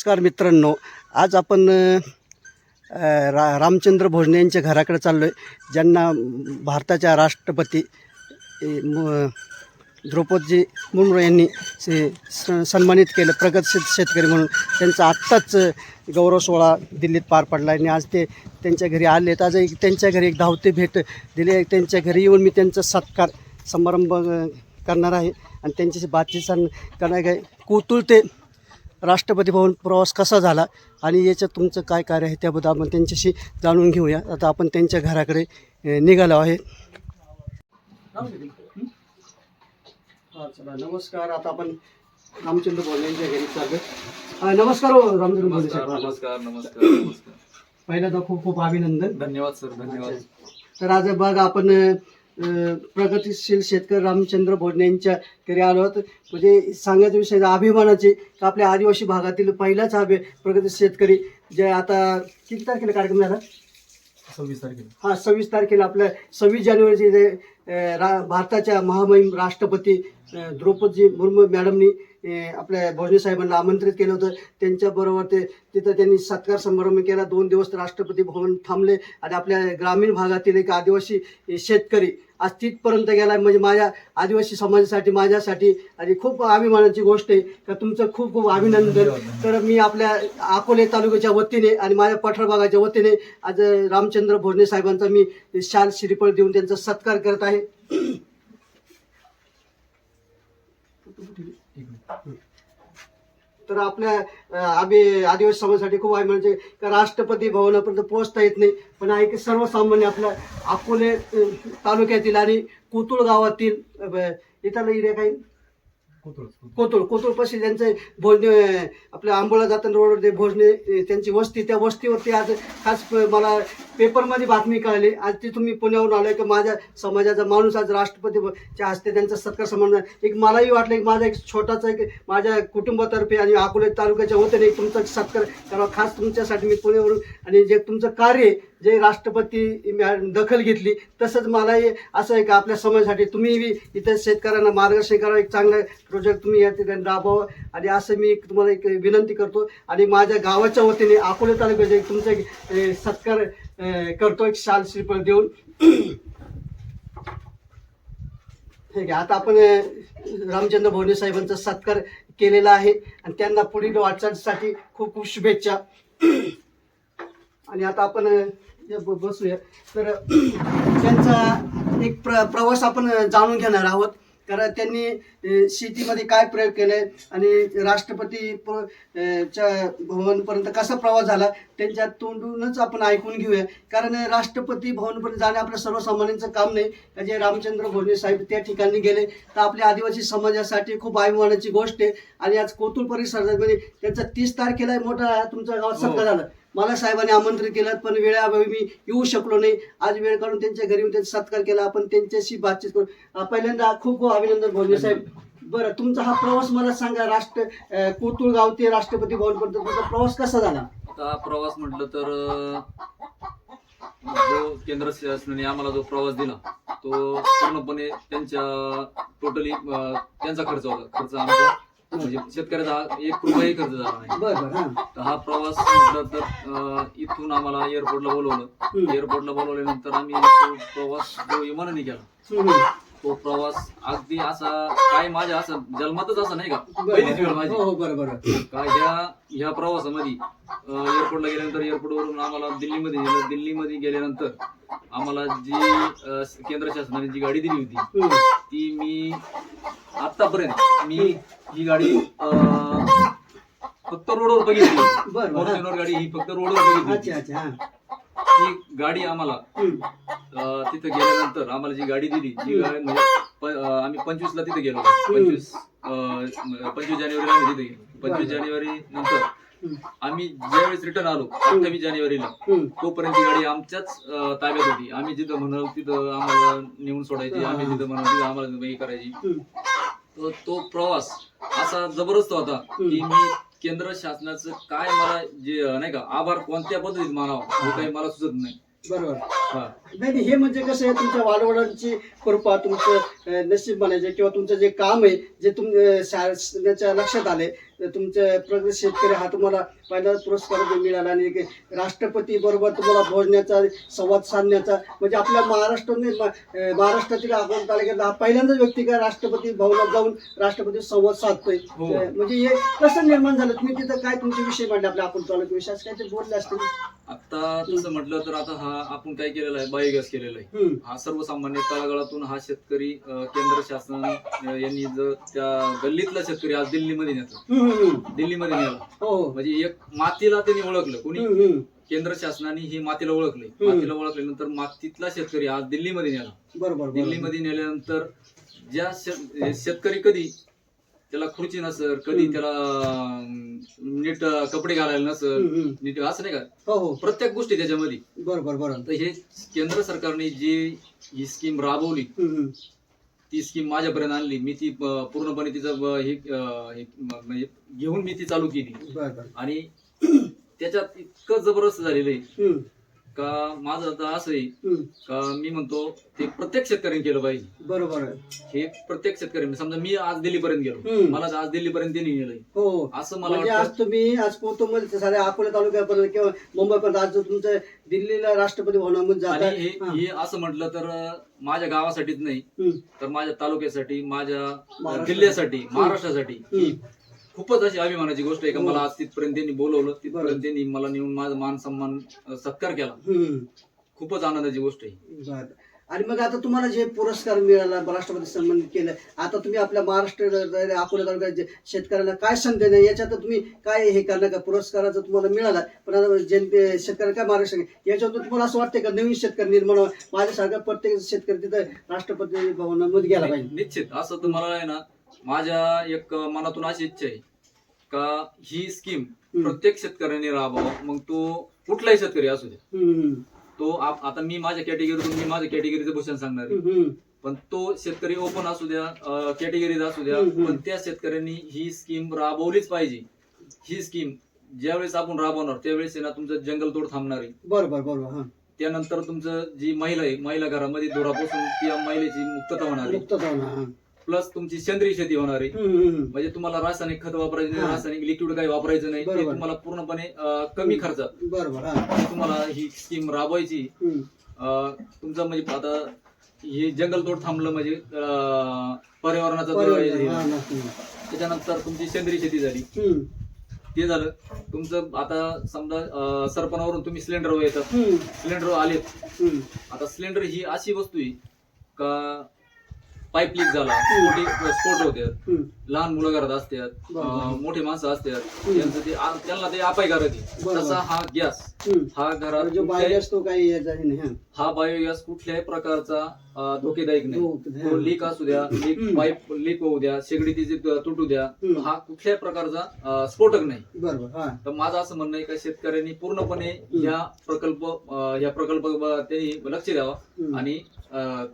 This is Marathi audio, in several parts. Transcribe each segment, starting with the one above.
नमस्कार मित्रांनो. आज आपण रा रामचंद्र भोजने यांच्या घराकडे चाललो आहे ज्यांना भारताच्या राष्ट्रपती द्रौपदी द्रौपदजी मुर्मू यांनी स- सन्मानित केलं प्रगतशील शेतकरी म्हणून. त्यांचा आत्ताच गौरव सोहळा दिल्लीत पार पडला आणि आज ते त्यांच्या घरी आले आज एक त्यांच्या घरी एक धावते भेट दिली त्यांच्या घरी येऊन मी त्यांचा सत्कार समारंभ करणार आहे. आणि त्यांच्याशी बातचीत सण करणार आहे. कुतुल ते राष्ट्रपती भवन प्रवास कसा झाला आणि याच्यात तुमचं काय कार्य आहे त्याबद्दल आपण त्यांच्याशी जाणून घेऊया. आता आपण त्यांच्या घराकडे निघालो आहे. हा, चला नमस्कार. आता आपण रामचंद्र भोले यांच्या घरी चालू नमस्कार हो रामचंद्र भोले नमस्कार नमस्कार नमस्कार पहिल्यांदा खूप खूप अभिनंदन. धन्यवाद सर धन्यवाद. तर आज बघ आपण प्रगतिशील शेतकरी रामचंद्र भोजने यांच्या घरी आलो आहोत म्हणजे सांगायचा विषय अभिमानाचे का आपल्या आदिवासी भागातील पहिलाच बे- प्रगतिशील शेतकरी जे आता किती तारखेला कार्यक्रम झाला? सव्वीस तारखेला. हा सव्वीस तारखेला आपल्या सव्वीस जानेवारीचे जे रा भारताच्या महामहिम राष्ट्रपती अ, द्रौपदजी मुर्मू मॅडमनी आपल्या भोजने साहेबांना आमंत्रित केलं होतं. त्यांच्याबरोबर ते तिथं त्यांनी सत्कार समारंभ केला. दोन दिवस राष्ट्रपती भवन थांबले. आणि आपल्या ग्रामीण भागातील एक आदिवासी शेतकरी आज तिथपर्यंत गेला म्हणजे माझ्या आदिवासी समाजासाठी माझ्यासाठी आणि खूप अभिमानाची गोष्ट आहे. का तुमचं खूप खूप अभिनंदन. तर मी आपल्या अकोले तालुक्याच्या वतीने आणि माझ्या पठार भागाच्या वतीने आज रामचंद्र भोजने साहेबांचा मी शाल श्रीफळ देऊन त्यांचा सत्कार करत आहे. तर आपल्या आम्ही आदिवासी समाजासाठी खूप आहे. म्हणजे का राष्ट्रपती भवनापर्यंत पोहोचता येत नाही. पण आहे की सर्वसामान्य आपल्या अकोले तालुक्यातील आणि कोतुळ गावातील इतर एरिया काही कोतुळ कोतुळ. पाशी त्यांचे भोजने आपल्या आंबोळा जाताना रोडवर ते भोजने त्यांची वस्ती त्या वस्तीवरती आज खास मला पेपरमध्ये बातमी कळली. आज ती तुम्ही पुण्यावरून आलो की माझ्या समाजाचा माणूस आज राष्ट्रपतीच्या हस्ते त्यांचा सत्कार सन्मान एक मलाही वाटलं की माझा एक छोटासा एक माझ्या कुटुंबातर्फे आणि अकोले तालुक्याच्या वतीने एक तुमचा सत्कार करावा. खास तुमच्यासाठी मी पुण्यावरून आणि जे तुमचं कार्य आहे, जे राष्ट्रपती दखल घेतली तसंच मलाही असं आहे का आपल्या समाजासाठी तुम्ही इथं शेतकऱ्यांना मार्गदर्शन करावं एक चांगला प्रोजेक्ट तुम्ही या ठिकाणी राबवावं. आणि असं मी एक तुम्हाला एक विनंती करतो. आणि माझ्या गावाच्या वतीने अकोले तालुक्याचे तुमचा एक सत्कार करतो एक शाल श्रीफळ देऊन. ठीक आहे आता आपण रामचंद्र भोवने साहेबांचा सत्कार केलेला आहे. आणि त्यांना पुढील वाटचालीसाठी खूप खूप शुभेच्छा. आणि आता आपण ब- बसूया. तर त्यांचा एक प्र प्रवास आपण जाणून घेणार आहोत. कारण त्यांनी अं, शेतीमध्ये काय प्रयोग केले आणि राष्ट्रपती प- अं, च्या भवनपर्यंत कसा प्रवास झाला त्यांच्या तोंडूनच आपण ऐकून घेऊया. कारण राष्ट्रपती भवनपर्यंत जाणे आपल्या सर्वसामान्यांचं काम नाही. का जे रामचंद्र भोजने साहेब त्या ठिकाणी गेले तर आपल्या आदिवासी समाजासाठी खूप अभिमानाची गोष्ट आहे. आणि आज कोतुल परिसरामध्ये त्यांचा तीस तारखेला मोठा तुमच्या गावात हो. सत्कार झाला. मला साहेबांनी आमंत्रित केलं पण वेळाअभावी मी येऊ शकलो नाही. आज वेळ काढून त्यांच्या घरी त्यांचा सत्कार केला. आपण त्यांच्याशी बातचीत करू. पहिल्यांदा खूप खूप अभिनंदन भोजने साहेब. बरं तुमचा हा प्रवास मला सांगा. राष्ट्र अं, कोतुळ गाव ते राष्ट्रपती भवनपर्यंत तुमचा प्रवास कसा झाला? आता प्रवास म्हटलं तर जो केंद्र शासनाने आम्हाला जो प्रवास दिला तो पूर्णपणे त्यांच्या टोटली त्यांचा खर्च होता. खर्च आमचा. म्हणजे शेतकऱ्याचा हा एक रुपयाही खर्च झाला नाही. बरं बरं हां. तर हा प्रवास म्हटलं तर अं, इथून आम्हाला एअरपोर्टला बोलवलं. हम्म. एअरपोर्टला बोलवल्यानंतर आम्ही तो प्रवास जो विमानाने केला. हम्म. तो प्रवास अगदी असा काय माझ्या असं जन्मातच असं नाही का? पहिलीच वेळ माझी. हो हो बरं बरं. का ह्या ह्या प्रवासामध्ये अं, एअरपोर्टला गेल्यानंतर एअरपोर्टवरून आम्हाला दिल्लीमध्ये नेलं. दिल्लीमध्ये गेल्यानंतर आम्हाला जी अं, केंद्र शासनाने जी गाडी दिली होती. ती मी आतापर्यंत मी ही गाडी अं, फक्त रोडवर बघितली. बरं. फॉर्च्युनर गाडी ही फक्त रोडवर बघितली अच्छा अच्छा हां. गाडी आम्हाला हम्म. अं, तिथं गेल्यानंतर आम्हाला जी गाडी दिली जी गाडी म्हणजे प- अं, आम्ही पंचवीस ला तिथे गेलो पंचवीस अं, पंचवीस जानेवारीला आम्ही तिथे गेलो पंचवीस जानेवारी नंतर. आम्ही ज्यावेळेस रिटर्न आलो अठ्ठावीस जानेवारीला हम्म. तोपर्यंत ती गाडी आमच्याच अं, ताब्यात होती. आम्ही जिथं म्हणाल तिथं आम्हाला नेऊन सोडायची आम्ही तिथं म्हणाल तिथं आम्हाला हे करायची. हम्म. तो तो प्रवास असा जबरदस्त होता की मी केंद्र शासनाचं काय मला जे नाही का आभार कोणत्या पद्धतीत मानावं हे काही मला सुचत नाही. बरोबर. हा. नाही नाही, हे म्हणजे कसं आहे तुमच्या वाडवडांची कृपा तुमचं नशीब म्हणायचे किंवा तुमचं जे काम आहे जे तुम शासनाच्या लक्षात आले तुमचं प्रगत शेतकरी हा तुम्हाला पहिला पुरस्कार मिळाला आणि राष्ट्रपती बरोबर तुम्हाला भोजण्याचा संवाद साधण्याचा म्हणजे आपल्या महाराष्ट्राने महाराष्ट्रातील आपण तालुक्यात हा पहिल्यांदाच व्यक्ती काय राष्ट्रपती भवनात जाऊन राष्ट्रपती संवाद साधतोय? हो. म्हणजे हे कसं निर्माण झालं? तुम्ही तिथं काय तुमचे विषय मांडले आपल्या आपण तालुका विषय असं काहीतरी बोलले असतील? आता तसं म्हटलं तर आता हा आपण काय केलेलं आहे? बायोगॅस केलेला आहे. हा सर्वसामान्य तळागाळातून हा शेतकरी अं, केंद्र शासन अं, यांनी जर त्या गल्लीतला शेतकरी आज दिल्लीमध्ये नेतो. दिल्लीमध्ये नेला हो हो म्हणजे एक मातीला त्यांनी ओळखलं कोणी हम्म, हम्म. केंद्र शासनाने ही मातीला ओळखले. मातीला ओळखल्यानंतर मातीतला शेतकरी आज दिल्लीमध्ये नेला बरोबर बरोबर. दिल्लीमध्ये नेल्यानंतर ज्या शेत- शेतकरी कधी त्याला खुर्ची नसल कधी. त्याला नीट कपडे घालायला नसल. नीट असं नाही का? हो हो. प्रत्येक गोष्टी त्याच्यामध्ये. बरोबर बरोबर तर हे केंद्र सरकारने जी ही स्कीम राबवली. ती स्कीम माझ्यापर्यंत आणली. मी ती पूर्णपणे तिचं हे म्हणजे घेऊन मी ती चालू केली. आणि त्याच्यात इतकं जबरदस्त झालेलं आहे. का माझं आता असं आहे हम्म. का मी म्हणतो ते प्रत्येक शेतकऱ्याने केलं पाहिजे. बरोबर आहे. हे प्रत्येक शेतकऱ्याने समजा मी आज दिल्लीपर्यंत गेलो. हम्म. मला आज दिल्लीपर्यंत त्यांनी नेलंय हो. हो असं मला म्हणजे आज वाटतं तुम्ही आज कुटुंब साऱ्या अकोला तालुक्यापर्यंत किंवा मुंबईपर्यंत आज जर तुमचं दिल्लीला राष्ट्रपती भवनामध्ये जात आणि हे हे. असं म्हटलं तर अं, माझ्या गावासाठीच नाही. तर माझ्या तालुक्यासाठी माझ्या महाराष्ट्र- जिल्ह्यासाठी महाराष्ट्रासाठी खूपच अशी अभिमानाची गोष्ट आहे का हो. मला आज तिथपर्यंत त्यांनी बोलवलं. तिथपर्यंत त्यांनी मला नेऊन माझा मान सन्मान अं, सत्कार केला. खूपच आनंदाची गोष्ट आहे. आणि मग आता तुम्हाला जे पुरस्कार मिळाला राष्ट्रपती सन्मानित केलं आता तुम्ही आपल्या महाराष्ट्र अकोला तालुक्यात जे शेतकऱ्यांना काय संधी नाही याच्यात तुम्ही काय हे करणार का? पुरस्काराचा तुम्हाला मिळाला. पण आता जनते शेतकऱ्यांना काय महाराष्ट्र याच्यातून तुम्हाला असं वाटतं का नवीन शेतकरी निर्माण व्हावं? माझ्यासारखा प्रत्येक शेतकरी तिथं राष्ट्रपती भवनामध्ये गेला पाहिजे. निश्चित. असं तर मला आहे ना माझ्या एक मनातून अशी इच्छा आहे का ही स्कीम. प्रत्येक शेतकऱ्याने राबवावं मग तो कुठलाही शेतकरी असू दे. तो आप- आता मी माझ्या कॅटेगरीतून मी माझ्या कॅटेगरीचं भूषण सांगणार आहे. पण तो शेतकरी ओपन असू द्या कॅटेगरीत असू द्या. पण त्या शेतकऱ्यांनी ही स्कीम राबवलीच पाहिजे. ही स्कीम ज्यावेळेस आपण राबवणार त्यावेळेस ना तुमचं जंगलतोड थांबणार आहे. बरोबर बरोबर त्यानंतर तुमचं जी महिला आहे महिला घरामध्ये धुरापासून त्या महिलेची मुक्तता होणार आहे. प्लस तुमची सेंद्रिय शेती होणार आहे हम्म. म्हणजे तुम्हाला रासायनिक खत वापरायचं नाही हा. रासायनिक लिक्विड काही वापरायचं नाही ते बरोबर. तुम्हाला पूर्णपणे अं, कमी खर्चात बरोबर हा तुम्हाला ही स्कीम राबवायची हम्म. अं, तुमचं म्हणजे आता हे जंगलतोड थांबलं म्हणजे अं, पर्यावरणाचा जो बरोबर हे- हा, नक्की. त्याच्यानंतर तुमची सेंद्रिय शेती झाली हम्म, ते झालं तुमचं आता समजा अं, सरपणावरून तुम्ही सिलेंडरवर येतात हम्म, सिलेंडर आलेत हम्म. आता सिलेंडर ही अशी वस्तू आहे का पाईप लीक झाला मोठी स्फोट होते. लहान मुलं घरात असतात मोठी माणसं असतात. त्यांचं ते आ- त्यांना ते अपायकारक आहे बरोबर. तसा हा गॅस हम्म. हा घरात जो कुठल्याही- बाहेर असतो काही याचा हे नाही हा. हा बायोगॅस कुठल्याही प्रकारचा अं, धोकेदायक नाही तो लीक असू द्या लीक हम्म. पाईप लीक होऊ द्या शेगडी तिची तुटू द्या हम्म. हा कुठल्याही प्रकारचा अं, स्फोटक नाही बरोबर हा तर माझं असं म्हणणं आहे का शेतकऱ्यांनी पूर्णपणे ह्या प्रकल्प अं, ह्या प्रकल्प त्यांनी लक्ष द्यावा हम्म. आणि अं,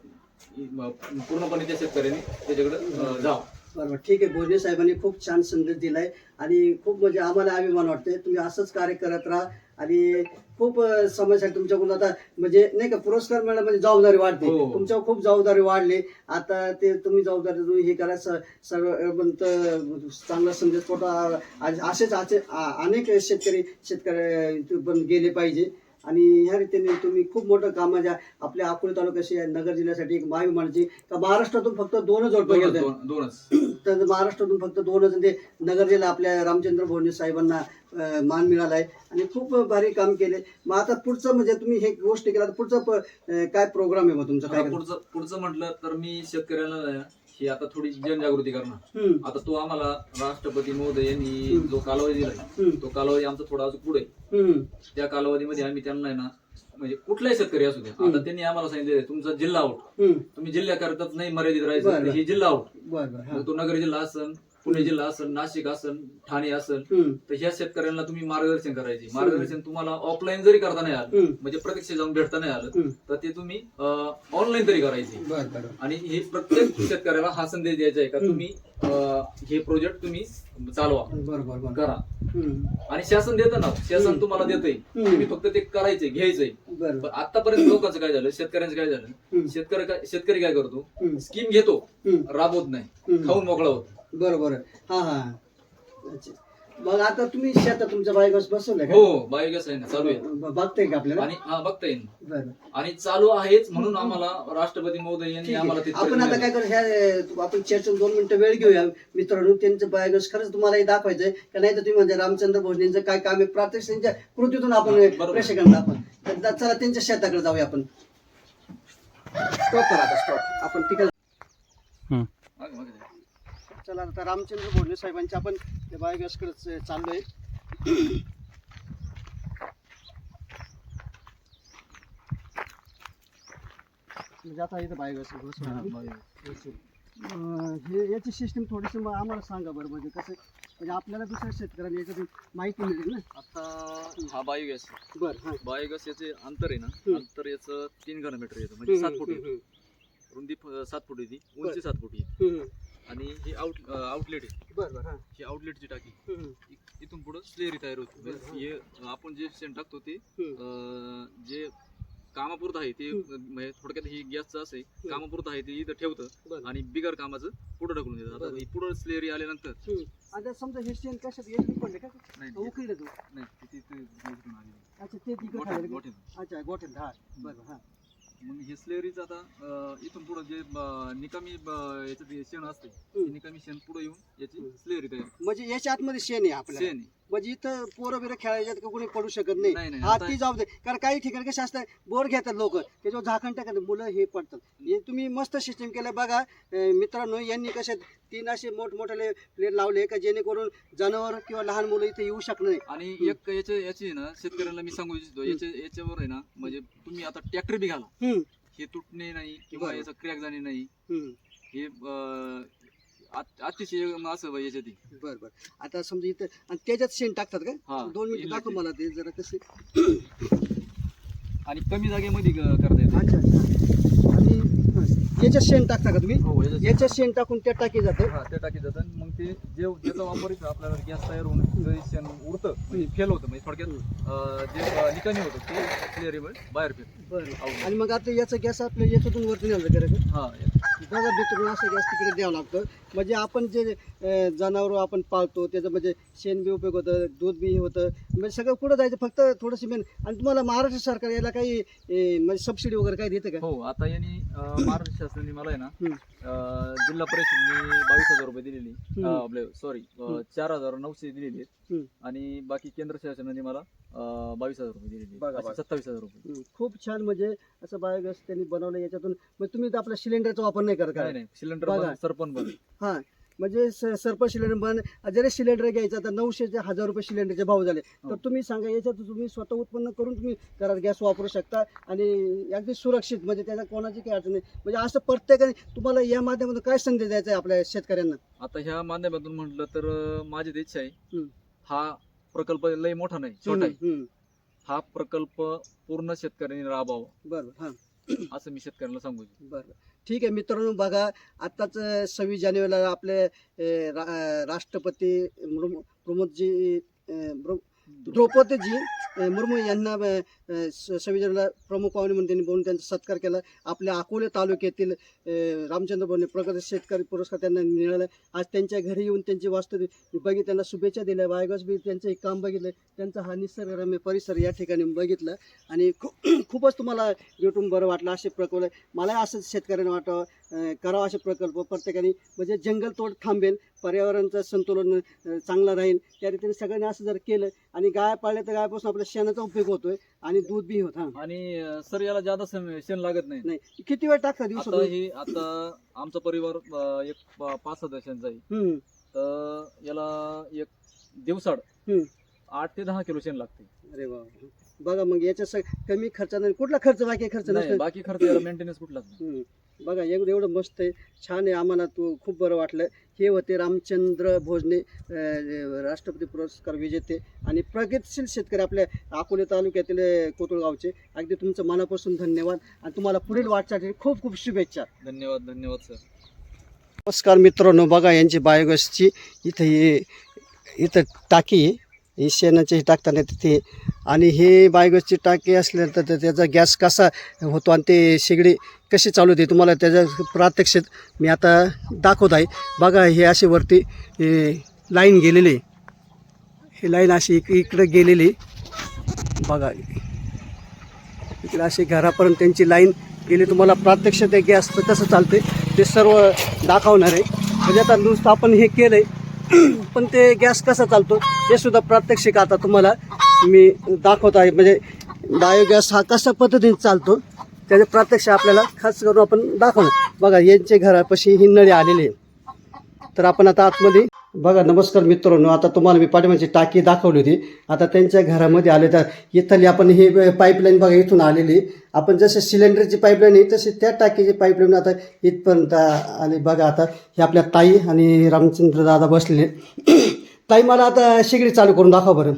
पूर्णपणे त्या शेतकऱ्यांनी त्याच्याकडे जावं. बरोबर. ठीक आहे. भोजने साहेबांनी खूप छान संदेश दिलाय आणि खूप म्हणजे आम्हाला अभिमान वाटतोय. तुम्ही असंच कार्य करत राहा आणि खूप समस्या तुमच्याकडून आता म्हणजे नाही का पुरस्कार मिळाला म्हणजे जबाबदारी वाढते. हो. तुमच्यावर खूप जबाबदारी वाढली. आता ते तुम्ही जबाबदारी तुम्ही हे करा. स- सर्व पण त- चांगला संदेश पोटा असेच असे अनेक शेतकरी शेतकरी पण गेले पाहिजे. आणि ह्या रीतीने तुम्ही खूप मोठं काम म्हणजे आपल्या अकोले तालुक्याशी नगर जिल्ह्यासाठी एक महाविमानाची का महाराष्ट्रातून फक्त दोनच जोडपं दोन- दोनच. तर महाराष्ट्रातून फक्त दोनच आणि ते नगर जिल्हा आपल्या रामचंद्र भोवने साहेबांना अं, मान मिळालाय. आणि खूप भारी काम केले. मग आता पुढचं म्हणजे तुम्ही हे गोष्ट केला तर पुढचं प- अं, काय प्रोग्राम आहे मग तुमचा? काय पुढचं पुढचं म्हटलं तर मी शेतकऱ्याला ना, ही आता थोडी जनजागृती करणार हम्म, आता तो आम्हाला राष्ट्रपती महोदय यांनी. जो कालावधी दिलाय हम्म, तो कालावधी आमचा थोडा अजून पुढे आहे. हम्म, त्या कालावधीमध्ये आम्ही त्यांना आहे ना म्हणजे कुठलाही शेतकरी असू द्या. आता त्यांनी आम्हाला सांगितले तुमचा जिल्हा आउट हम्म. तुम्ही जिल्ह्याकरताच नाही मर्यादित राहायचं बरं. ही जिल्हा आउट बरं बरं हा. मग तो नगर जिल्हा असन पुणे जिल्हा असन नाशिक असन ठाणे हम्म, तर ह्या शेतकऱ्यांना तुम्ही मार्गदर्शन करायचे मार्गदर्शन तुम्हाला ऑफलाईन जरी करता नाही आलं म्हणजे प्रत्यक्ष जाऊन भेटता नाही आलं. तर ते तुम्ही ऑनलाईन तरी करायचे आणि हे प्रत्येक शेतकऱ्याला हा संदेश द्यायचा आहे का. तुम्ही हे प्रोजेक्ट तुम्ही चालवा करा. आणि शासन देतं ना शासन. तुम्हाला देतंय. तुम्ही फक्त ते करायचंय घ्यायचंय पण आतापर्यंत लोकांचं काय झालं शेतकऱ्यांचं काय झालं. शेतकरी काय शेतकरी काय करतो. स्कीम घेतो. राबवत नाही. खाऊन मोकळा होत बरोबर हा हा. अच्छा. मग आता तुम्ही शेतात तुमच्या बायकोस बसवलंय का? हो बायोगॅस आहे ना चालू आहे. ब- बघताय का आपल्याला? आणि हा बघता येईल. बरं. आणि चालू आहेच म्हणून आम्हाला राष्ट्रपती महोदय यांनी ठीक आम्हाला आहे. ते आपण आता काय करू ह्या आपण चर्चेत दोन मिनिटं वेळ घेऊया. मित्रांनो त्यांचं बायोगॅस खरंच तुम्हाला हे दाखवायचंय. का नाही तर तुम्ही म्हणजे रामचंद्र भोजनेंचं काय काम आहे? प्रात्यक्षिक त्यांच्या कृतीतून आपण बरोबर. प्रेक्षकांना तर दा- चला त्यांच्या शेताकडे जाऊया आपण. स्टॉप करा आता स्टॉप आपण तिकडे. चला आता रामचंद्र भोजने साहेबांच्या आपण बायोगॅसकडे चाललोय. म्हणजे आता इथं बायोगॅस हा, बायोगॅस. याची सिस्टीम थोडीशी मग आम्हाला सांगा बरं म्हणजे कसं म्हणजे आपल्याला दुसऱ्या शेतकऱ्यांना याच्यातून माहिती मिळेल ना? आता हा बायोगॅस बरं हां. बायोगॅस याचे अंतर आहे ना. अंतर याचं तीन घनमीटर येतं म्हणजे सात फूट. रुंदी सात फूट येते उंची सात फूट येते आणि ही आउट आउटलेट आहे बरं बरं हां ही आउटलेटची टाकी इ- इथून पुढे स्लेरी तयार होते बरं, म्हणजे हे आपण जे शेण टाकतो ते. अं, जे कामापुरतं आहे ते म्हणजे थोडक्यात ही गॅसचं असं आहे कामापुरतं आहे ते इथं ठेवतं बरं. आणि बिगर कामाचं पुढे ढकलून देतं आता बरं. ही पुढं स्लेरी आल्यानंतर हम्म. आता समजा हे शेण कशात याच्यात पडले का नाही उकळलं तू नाही ते- ते- ते- ते इकडून आलेलं. अच्छा ते तिकडे. का? अच्छा गोठ्यात धार बरं हां मग हे स्लेरीचं आता अं, इथून पुढे जे निकामी अं, याचं जे शेण असते निकामी शेण पुढे येऊन याची. स्लेरी तयार म्हणजे याच्या आतमध्ये शेण आहे आपल्याला शेण आहे. म्हणजे इथं पोरं बिरं खेळायच्यात का कोणी पडू शकत नाही. नाही, नाही, हा आता- ती जाऊ दे कारण काही ठिकाणी कसं असतं बोर घेतात लोक. त्याच्यावर झाकण टाकतात मुलं हे पडतात. हे तुम्ही मस्त सिस्टम केलं बघा. अं, मित्रांनो यांनी कसे तीन असे मोठमोठे प्लेट लावले का जेणेकरून जनावर किंवा लहान मुलं इथे येऊ शकणार नाही. आणि. एक याची आहे ना शेतकऱ्यांना मी सांगू इच्छितो. याच्या याच्यावर आहे ना म्हणजे तुम्ही आता ट्रॅक्टर बी घाला. हम्म, हे तुटणे नाही किंवा बरं. याचा क्रॅक जाणे नाही. हम्म. हे अं, अत- अतिशय असं बा याच्यात. बरं बरं. आता समजा इथं आणि त्याच्यात शेण टाकतात का? हा. दोन मिनिट दाखव इलेक्ट्रिक. मला ते जरा कसे आणि कमी जागेमध्ये क- करता येते. अच्छा अच्छा. आणि हं, याच्यात शेण टाकता का तुम्ही? हो याच्यात- याच्यात शेण टाकून त्या टाकी जातं? हा ते टाकी जातात मग ते जे ज्याचा वापर इथं आपल्याला गॅस तयार होऊन जे शेण उडतं. म्हणजे फेल होतं. म्हणजे थोडक्यात अं, जे अं, निकामी होतं ते क्लिअरेबल बाहेर फेल. बरं. आणि मग आता याचा गॅस आपल्या याच्यातून वरती न्यायला करायचं हा बघा मित्रांनो असं गॅस तिकडे द्यावं लागतं म्हणजे आपण जे जनावर आपण पाळतो त्याचं म्हणजे शेण बी उपयोग होतं दूध बी होतं म्हणजे सगळं पुढं जायचं फक्त थोडंसं मेन आणि तुम्हाला महाराष्ट्र सरकार याला काही म्हणजे सबसिडी वगैरे काही देतं का हो आता यांनी अं, महाराष्ट्र शासनाने मला आहे ना हम्म. अं, जिल्हा परिषदने बावीस हजार रुपये दिलेली हम्म. अं, आपले सॉरी. चार हजार नऊशे दिलेली आहेत. हम्म. आणि बाकी केंद्र शासनाने मला बावीस हजार रुपये दिलेली बघा. बघा. सत्तावीस हजार रुपये खूप छान म्हणजे असं बायोगॅस त्यांनी बनवलं याच्यातून मग तुम्ही तर आपल्या सिलेंडरचा वापर नाही करत नाही का नाही सिलेंडर बघा. बंद सरपण बंद हां म्हणजे स- सरपंच सिलेंडर बन जरी सिलेंडर घ्यायचा तर नऊशे ते हजार रुपये सिलेंडरचे भाव झाले तर हो. तुम्ही सांगा याच्यात तुम्ही स्वतः उत्पन्न करून तुम्ही घरात गॅस वापरू शकता आणि अगदी सुरक्षित म्हणजे त्याला कोणाची काही अडचण नाही म्हणजे असं प्रत्येकाने तुम्हाला या माध्यमातून काय संदेश द्यायचा आहे आपल्या शेतकऱ्यांना आता ह्या माध्यमातून म्हटलं तर अं, माझी तर इच्छा आहे हम्म. हा प्रकल्प लय मोठा नाही छोटा आहे. हं, प्रकल्प पूर्ण शेतकऱ्यांनी राबवावा. बरं हां. असं मी शेतकऱ्यांना सांगू इच्छितो. बरं. ठीक आहे मित्रांनो बघा आत्ताच सव्वीस जानेवारीला आपले अं, रा- अं, राष्ट्रपती मुर्मू- प्रमोदजी अं, द्रौपदीजी अं, मुर्मू यांना अं, अं, स- प्रमुख पाहुणे म्हणून त्यांनी बोलून त्यांचा सत्कार केला. आपल्या अकोले तालुक्यातील रामचंद्र बोलणे प्रगत शेतकरी पुरस्कार त्यांना मिळाला. आज त्यांच्या घरी येऊन त्यांची वास्तू बघित त्यांना शुभेच्छा दिल्या. बायोगॅस बी त्यांचं एक काम बघितलं. त्यांचा हा निसर्गरम्य परिसर या ठिकाणी बघितलं. आणि खूप खूपच तुम्हाला भेटून बरं वाटलं असे प्रकल्प. मला असंच शेतकऱ्यांना वाटावं करावं असे प्रकल्प. प्रत्येकाने म्हणजे जंगलतोड थांबेल. पर्यावरणाचं संतुलन चांगलं राहील. त्या रीतीने सगळ्यांनी असं जर केलं आणि गाय पाळल्या तर गायपासून आपल्या शेणाचा उपयोग होतोय. आणि दूध बी होत हां. आणि अं, सर याला जादा सम- शेण लागत नाही. नाही. किती वेळ टाकता आता दिवसातून? ही आता आमचा परिवार अं, एक पा- पाच सदस्यांचा आहे. हम्म, तर याला एक दिवसाड हम्म. आठ ते दहा किलो शेण लागते. अरे वा बघा मग याच्या स- कमी खर्चानं कुठला खर्च बाकी खर्च नाही, नसतो बाकी खर्च याला मेंटेनन्स कुठलाच नाही. हम्म. बघा एवढं एवढं मस्त आहे. छान आहे आम्हाला तू खूप बरं वाटलं. हे होते रामचंद्र भोजने राष्ट्रपती पुरस्कार विजेते आणि प्रगतशील शेतकरी आपल्या अकोले तालुक्यातील कोतुळगावचे. अगदी तुमचं मनापासून धन्यवाद आणि तुम्हाला पुढील वाटचाली खूप खूप शुभेच्छा. धन्यवाद धन्यवाद सर. नमस्कार मित्रांनो बघा यांची बायोगॅसची इथं हे इथं टाकी आहे. ही शेणाची टाकताना तिथे. आणि हे बायोगॅसची टाकी असल्यानंतर तर त्याचा गॅस कसा होतो आणि ते शेगडी कशी चालू होते तुम्हाला त्याच्या प्रात्यक्षित मी आता दाखवत आहे. बघा हे अशी वरती लाईन गेलेली आहे. ही लाईन अशी इक इकडे गेलेली बघा इकडे अशी घरापर्यंत त्यांची लाईन गेली. तुम्हाला प्रात्यक्ष ते गॅस कसं चालते ते सर्व दाखवणार आहे. म्हणजे आता नुसतं आपण हे केलं आहे पण ते गॅस कसा चालतो? हे सुद्धा प्रात्यक्षिक आता तुम्हाला मी दाखवत आहे. म्हणजे बायोगॅस हा कशा पद्धतीने चालतो त्याचे प्रात्यक्ष आपल्याला खास करून आपण दाखवणार. बघा यांचे घरापाशी ही नळी आलेली आहे. तर आपण आता आतमध्ये बघा नमस्कार मित्रांनो आता तुम्हाला मी पाठिंबाची टाकी दाखवली होती. आता त्यांच्या घरामध्ये आले तर इथली आपण ही पाईपलाईन बघा इथून आलेली आपण जसे सिलेंडरची पाईपलाईन आहे तशी त्या टाकीची पाईपलाईन आता इथपर्यंत आली. बघा आता हे आपल्या ताई आणि रामचंद्र दादा बसलेले ताई मला आता शिगडी चालू करून दाखवा बरं.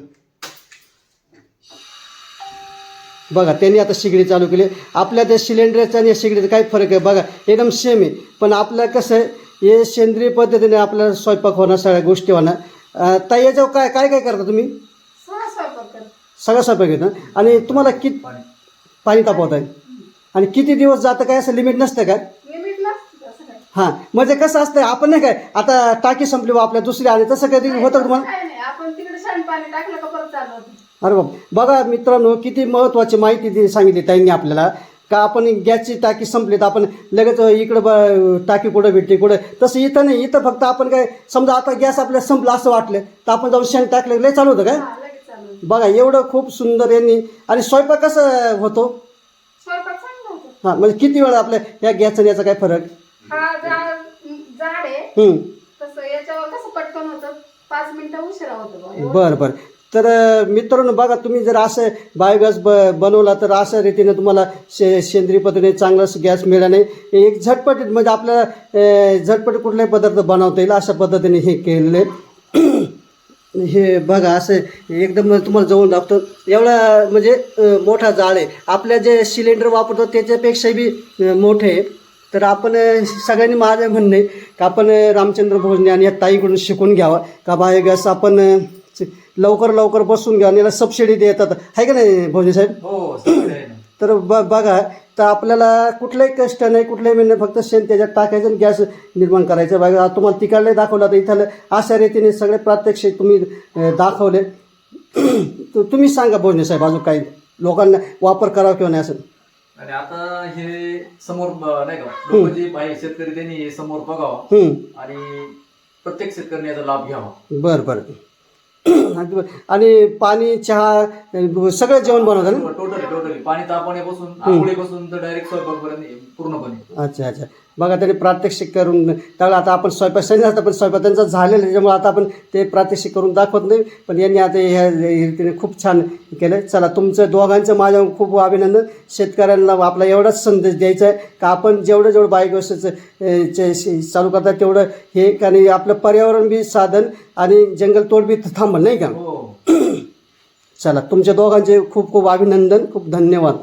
बघा त्यांनी आता शिगडी चालू केली. आपल्या त्या सिलेंडरचा आणि या शिगडीचा काय फरक आहे. बघा एकदम सेम आहे. पण आपलं कसं आहे हे सेंद्रिय पद्धतीने आपल्याला स्वयंपाक होणार सगळ्या गोष्टी होणार. ताई याच्यावर काय काय काय करता तुम्ही. सगळं स्वयंपाक येतं आणि तुम्हाला किती पाणी. तापवत आहे आणि किती दिवस जातं काय? असं लिमिट नसतं काय. हां म्हणजे कसं असतं आपण नाही काय आता टाकी संपली बा आपल्या दुसरी आली तसं कधी होतं का तुम्हाला? काय नाही आपण तिकडे शेण पाणी टाकलं का परत चालू होतं? अरे बाप बघा मित्रांनो किती महत्त्वाची माहिती दी सांगितली त्यांनी आपल्याला. का आपण गॅसची टाकी संपली तर आपण लगेच इकडं ब टाकी कुठं भेटली कुठं तसं इथं नाही इथं फक्त आपण काय समजा आता गॅस आपल्याला संपला असं वाटलं तर आपण जाऊन शेण टाकलं लय चालू होतं काय? हा लगेच चालू होतं. बघा एवढं खूप सुंदर यांनी आणि स्वयंपाक कसं होतो? स्वयंपाक चांगला होतो. हां म्हणजे किती वेळा आपल्या या गॅसचा आणि याचा काय फरक? हा जाड जाड आहे. तसं याच्यावर कसं पटकन होतं? पाच मिनिटं उशिरा होतं बरं बरं. तर अं, मित्रांनो बघा तुम्ही जर असं बायोगॅस ब बनवला तर अशा रीतीने तुम्हाला शे सेंद्रिय पद्धतीने चांगला गॅस मिळाला नाही. एक झटपटीत म्हणजे आपल्याला अं, झटपट कुठलाही पदार्थ बनवता येईल अशा पद्धतीने हे केलेले हे बघा असं एकदम तुम्हाला जवळ दाखवतो एवढा म्हणजे अं, मोठा जाळ आहे. आपल्या जे सिलेंडर वापरतो त्याच्यापेक्षा बी अं, मोठे आहे. तर आपण सगळ्यांनी माझं म्हणणं आहे का आपण रामचंद्र भोजने आणि या ताईकडून शिकून घ्यावा. का बायोगॅस आपण लवकर लवकर बसून घ्या आणि याला सबसिडी देतात. आहे का नाही भोजने साहेब? हो. तर ब बघा तर आपल्याला कुठलंही कष्ट नाही कुठलंही म्हणजे फक्त शेण त्याच्यात टाकायचं आणि गॅस निर्माण करायचं. बघा तुम्हाला तिकडले दाखवलं तर इथलं अशा रीतीने सगळे प्रात्यक्षिक तुम्ही दाखवले. तर तुम्ही सांगा भोजने साहेब अजून काही लोकांना वापर करावा किंवा नाही असं. आणि आता हे समोर ब- नाही का लोक जे शेतकरी त्यांनी हे समोर बघावं हं, आणि प्रत्येक शेतकऱ्याने याचा लाभ घ्यावा. बरं बरं. आणि पाणी चहा अं, सगळं जेवण बनवतं ना? Totally totally. पाणी तापवण्यापासून आंघोळीपासून तर डायरेक्ट स्वयंपाकपर्यंत पूर्णपणे. अच्छा अच्छा. बघा त्यांनी प्रात्यक्षिक करून त्यावेळेला आता आपण स्वयंपाक सांगितलं पण स्वयंपाक त्यांचा झालेला त्याच्यामुळे आता आपण ते प्रात्यक्षिक करून दाखवत नाही. पण यांनी आता ह्या रीतीने खूप छान केलं चला तुमचं दोघांचं माझ्या खूप अभिनंदन. शेतकऱ्यांना आपला एवढाच संदेश द्यायचा आहे का आपण जेवढं जेवढं बायोगॅसचं चालू करतात तेवढं हे आणि आपलं पर्यावरण बी साधन आणि जंगलतोड बी थांबल नाही का? हो. चला तुमच्या दोघांचे खूप खूप अभिनंदन खूप धन्यवाद.